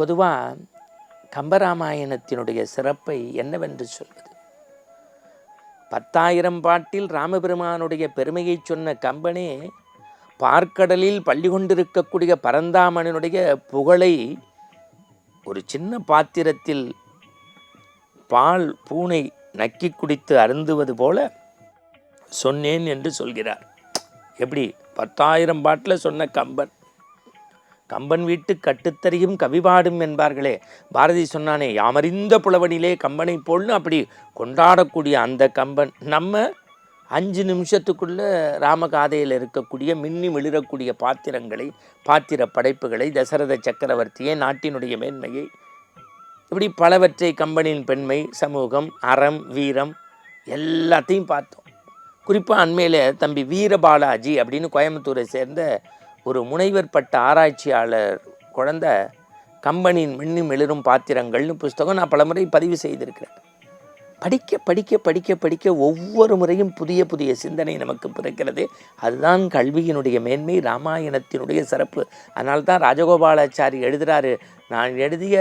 பொதுவாக கம்பராமாயணத்தினுடைய சிறப்பை என்னவென்று சொல்வது? பத்தாயிரம் பாட்டில் ராமபெருமானுடைய பெருமையை சொன்ன கம்பனே பார்க்கடலில் பள்ளி கொண்டிருக்கக்கூடிய பரந்தாமனுடைய புகழை ஒரு சின்ன பாத்திரத்தில் பால் பூனை நக்கி குடித்து அருந்துவது போல சொன்னேன் என்று சொல்கிறார். எப்படி? பத்தாயிரம் பாட்டில் சொன்ன கம்பன். கம்பன் வீட்டு கட்டுத்தறியும் கவிபாடும் என்பார்களே. பாரதி சொன்னானே யாமறிந்த புலவனிலே கம்பனை போல்னு அப்படி கொண்டாடக்கூடிய அந்த கம்பன் நம்ம அஞ்சு நிமிஷத்துக்குள்ளே ராமகாதையில் இருக்கக்கூடிய மின்னி மிளிரக்கூடிய பாத்திரங்களை பாத்திர படைப்புகளை தசரத சக்கரவர்த்தியை நாட்டினுடைய மேன்மையை இப்படி பலவற்றை கம்பனின் பெண்மை சமூகம் அறம் வீரம் எல்லாத்தையும் பார்த்தோம். குறிப்பாக அண்மையில் தம்பி வீரபாலாஜி அப்படின்னு கோயம்புத்தூரை சேர்ந்த ஒரு முனைவர் பட்ட ஆராய்ச்சியாளர் குழந்த கம்பனின் மின்னி மிளிரும் பாத்திரங்கள்னு புஸ்தகம் நான் பலமுறை பதிவு செய்திருக்கிறேன். படிக்க படிக்க படிக்க படிக்க ஒவ்வொரு முறையும் புதிய புதிய சிந்தனை நமக்கு பிறக்கிறது. அதுதான் கல்வியினுடைய மேன்மை ராமாயணத்தினுடைய சிறப்பு. அதனால தான் ராஜகோபாலாச்சாரி எழுதுகிறாரு நான் எழுதிய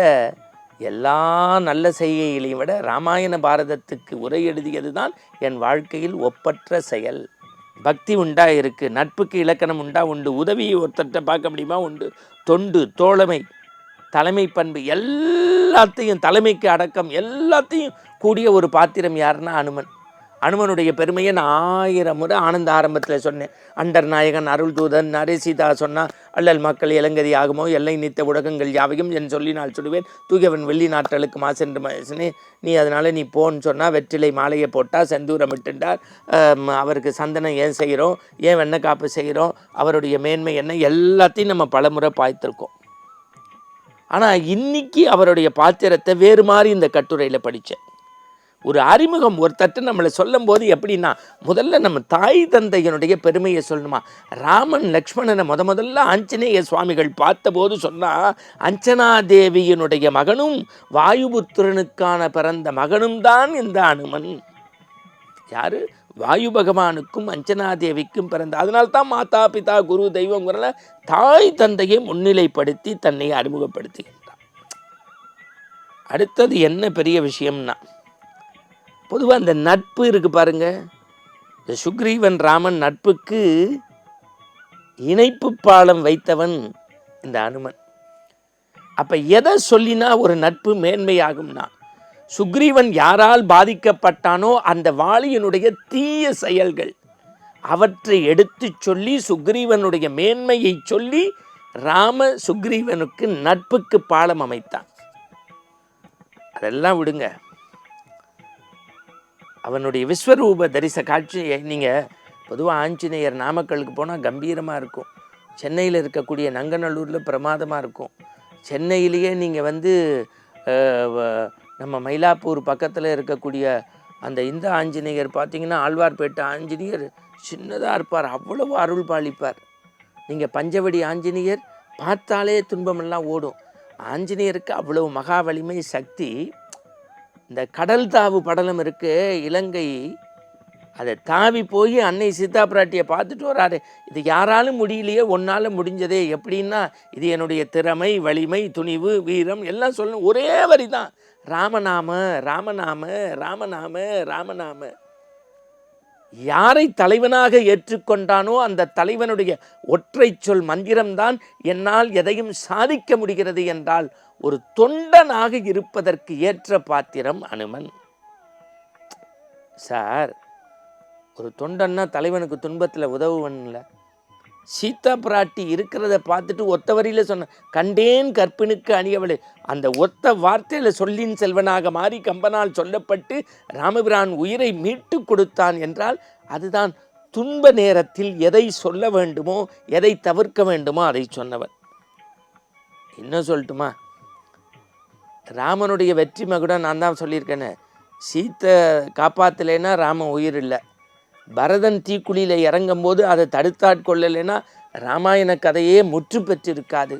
எல்லா நல்ல செய்கைகளையும் விட ராமாயண பாரதத்துக்கு உரை எழுதியது தான் என் வாழ்க்கையில் ஒப்பற்ற செயல். பக்தி உண்டா இருக்குது நட்புக்கு இலக்கணம் உண்டா? உண்டு. உதவியை ஒருத்தர்கிட்ட பார்க்க முடியுமா? உண்டு. தொண்டு தோழமை தலைமை பண்பு எல்லாத்தையும் தலைமைக்கு அடக்கம் எல்லாத்தையும் கூடிய ஒரு பாத்திரம் யாருன்னா அனுமன். அனுமனுடைய பெருமையை நான் ஆயிரம் முறை ஆனந்த ஆரம்பத்தில் சொன்னேன். அண்டர் நாயகன் அருள் தூதன் நரே சொன்னால் அல்லல் மக்கள் இளங்கதி ஆகுமோ? எல்லை நீத்த உலகங்கள் யாவையும் என் சொல்லி நான் சொல்லுவேன் தூயவன் வெள்ளி நாட்டலுக்கு மாசென்று மனுஷனே நீ அதனால் நீ போன்னு சொன்னால் வெற்றிலை மாலையை போட்டால் செந்தூரமிட்டுண்டார் அவருக்கு சந்தனம் ஏன் செய்கிறோம்? ஏன் வெண்ணெய் காப்பு செய்கிறோம்? அவருடைய மேன்மை என்ன? எல்லாத்தையும் நம்ம பலமுறை பார்த்துருக்கோம் ஆனால் இன்னைக்கு அவருடைய பாத்திரத்தை வேறு மாதிரி இந்த கட்டுரையில் படித்தேன் ஒரு அறிமுகம் ஒருத்தட்டு நம்மளை சொல்லும்போது எப்படின்னா முதல்ல நம்ம தாய் தந்தையனுடைய பெருமையை சொல்லணுமா? ராமன் லக்ஷ்மணனை முத முதல்ல ஆஞ்சநேய சுவாமிகள் பார்த்தபோது சொன்னால் அஞ்சனா தேவியினுடைய மகனும் வாயுபுத்திரனுக்கான பிறந்த மகனும் தான் இந்த அனுமன். யாரு? வாயு பகவானுக்கும் அஞ்சனா தேவிக்கும் பிறந்த அதனால்தான் மாதா பிதா குரு தெய்வங்கிறல தாய் தந்தையை முன்னிலைப்படுத்தி தன்னை அறிமுகப்படுத்துகின்றான் அடுத்தது என்ன பெரிய விஷயம்னா பொதுவாக அந்த நட்பு இருக்குது பாருங்க. இந்த சுக்ரீவன் ராமன் நட்புக்கு இணைப்பு பாலம் வைத்தவன் இந்த அனுமன். அப்போ எதை சொல்லினா ஒரு நட்பு மேன்மையாகும்னா? சுக்ரீவன் யாரால் பாதிக்கப்பட்டானோ அந்த வாலியனுடைய தீய செயல்கள். அவற்றை எடுத்துச் சொல்லி சுக்ரீவனுடைய மேன்மையை சொல்லி ராம சுக்ரீவனுக்கு நட்புக்கு பாலம் அமைத்தான். அதெல்லாம் விடுங்க. அவனுடைய விஸ்வரூப தரிச காட்சியை நீங்கள் பொதுவாக ஆஞ்சநேயர் நாமக்கலுக்கு போனால் கம்பீரமாக இருக்கும். சென்னையில் இருக்கக்கூடிய நங்கநல்லூரில் பிரமாதமாக இருக்கும். சென்னையிலேயே நீங்கள் வந்து வ- நம்ம மயிலாப்பூர் பக்கத்தில் இருக்கக்கூடிய அந்த இந்த ஆஞ்சநேயர் பார்த்தீங்கன்னா ஆழ்வார்பேட்டை ஆஞ்சநேயர் சின்னதாக இருப்பார். அவ்வளவு அருள் பாலிப்பார். நீங்கள் பஞ்சவடி ஆஞ்சநேயர் பார்த்தாலே துன்பமெல்லாம் ஓடும். ஆஞ்சநேயருக்கு அவ்வளவு மகா வலிமை சக்தி. இந்த கடல் தாவு படலம் இருக்கு இலங்கை. அதை தாவி போய் அன்னை சீதா பிராட்டியை பார்த்துட்டு வராரு. இது யாராலும் முடியலையே ஒன்றால் முடிஞ்சதே. எப்படின்னா இது என்னுடைய திறமை வலிமை துணிவு வீரம் எல்லாம் சொல்லணும். ஒரே வரி தான் ராமநாம ராமநாம ராமநாம ராமநாம. யாரை தலைவனாக ஏற்றுக்கொண்டானோ அந்த தலைவனுடைய ஒற்றை சொல் மந்திரம்தான் என்னால் எதையும் சாதிக்க முடிகிறது என்றால் ஒரு தொண்டனாக இருப்பதற்கு ஏற்ற பாத்திரம் அனுமன். சார் ஒரு தொண்டன்னா தலைவனுக்கு துன்பத்தில் உதவுவன்ல. சீதா பிராட்டி இருக்கிறத பார்த்துட்டு ஒத்த வரியில் சொன்ன கண்டேன் கற்பினுக்கு அணியவளே. அந்த ஒத்த வார்த்தையில் சொல்லின் செல்வனாக மாறி கம்பனால் சொல்லப்பட்டு ராமபிரான் உயிரை மீட்டு கொடுத்தான் என்றால் அதுதான் துன்ப நேரத்தில் எதை சொல்ல வேண்டுமோ எதை தவிர்க்க வேண்டுமோ அதை சொன்னவர் என்ன சொல்லட்டுமா? ராமனுடைய வெற்றி மகுடம் நான் தான் சொல்லியிருக்கேனே. சீத்தை காப்பாற்றலைன்னா ராமன் உயிர் இல்லை. பரதன் தீக்குழியில் இறங்கும்போது அதை தடுத்தாட்கொள்ளலைன்னா ராமாயண கதையே முற்று பெற்றிருக்காது.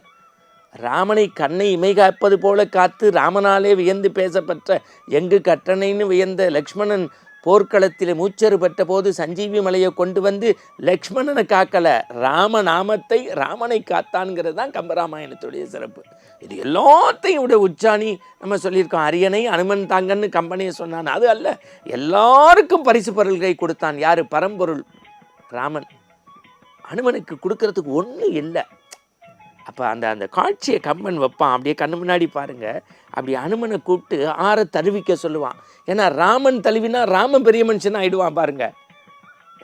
ராமனை கண்ணை இமை காப்பது போல காத்து ராமனாலே வியந்து பேசப்பட்ட எங்கு கட்டணைன்னு வியந்த லக்ஷ்மணன் போர்க்களத்தில் மூச்சறு பெற்ற போது சஞ்சீவி மலையை கொண்டு வந்து லக்ஷ்மணனை காக்கல. ராமநாமத்தை ராமனை காத்தான்ங்கிறது தான் கம்பராமாயணத்துடைய சிறப்பு. இது எல்லாத்தையும் விட உச்சாணி நம்ம சொல்லியிருக்கோம். அரியணை அனுமன் தாங்கன்னு கம்பெனியை சொன்னான். அது அல்ல எல்லாருக்கும் பரிசு பொருள்களை கொடுத்தான். யார்? பரம்பொருள். ராமன். அனுமனுக்கு கொடுக்கறதுக்கு ஒன்றும் இல்லை. அப்போ அந்த அந்த காட்சியை கம்பன் வைப்பான். அப்படியே கண்ணு முன்னாடி பாருங்கள் அப்படி அனுமனை கூப்பிட்டு ஆற தருவிக்க சொல்லுவான். ஏன்னா ராமன் தழுவினா ராமன் பெரிய மனுஷன் ஆயிடுவான் பாருங்கள்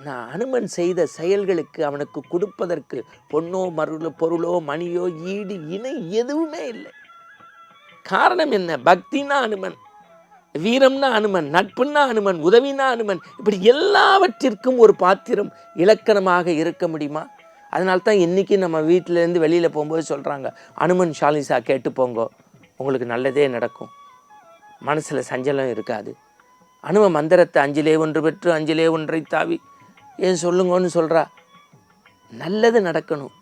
நான் அனுமன் செய்த செயல்களுக்கு அவனுக்கு கொடுப்பதற்கு பொண்ணோ மருளோ பொருளோ மணியோ ஈடு இணை எதுவுமே இல்லை. காரணம் என்ன? பக்தினா அனுமன் வீரம்னா அனுமன் நட்புன்னா அனுமன் உதவினா அனுமன். இப்படி எல்லாவற்றிற்கும் ஒரு பாத்திரம் இலக்கணமாக இருக்க முடியுமா? அதனால தான் இன்றைக்கி நம்ம வீட்டிலேருந்து வெளியில் போகும்போது சொல்கிறாங்க அனுமன் ஷாலிசா கேட்டு போங்கோ உங்களுக்கு நல்லதே நடக்கும். மனசில் சஞ்சலம் இருக்காது. அனும மந்திரத்தை அஞ்சிலே ஒன்று பெற்று அஞ்சிலே ஒன்றை தாவி ஏன் சொல்லுங்கன்னு சொல்கிறா நல்லது நடக்கணும்.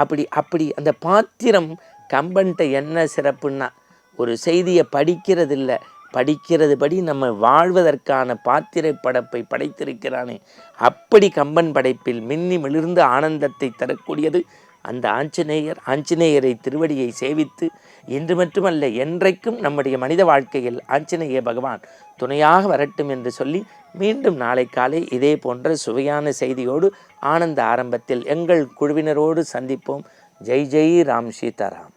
அப்படி அப்படி அந்த பாத்திரம் கம்பன்ட்ட என்ன சிறப்புன்னா ஒரு செய்தியை படிக்கிறதில்ல. படிக்கிறது படி நம்ம வாழ்வதற்கான பாத்திரை படைப்பை படைத்திருக்கிறானே. அப்படி கம்பன் படைப்பில் மின்னி மிளிர்ந்த ஆனந்தத்தை தரக்கூடியது அந்த ஆஞ்சநேயர். ஆஞ்சநேயரை திருவடியை சேவித்து இன்று மட்டுமல்ல என்றைக்கும் நம்முடைய மனித வாழ்க்கையில் ஆஞ்சநேய பகவான் துணையாக வரட்டும் என்று சொல்லி மீண்டும் நாளை காலை இதே போன்ற சுவையான செய்தியோடு ஆனந்த ஆரம்பத்தில் எங்கள் குழுவினரோடு சந்திப்போம். ஜெய் ஜெய் ராம் சீதாராம்.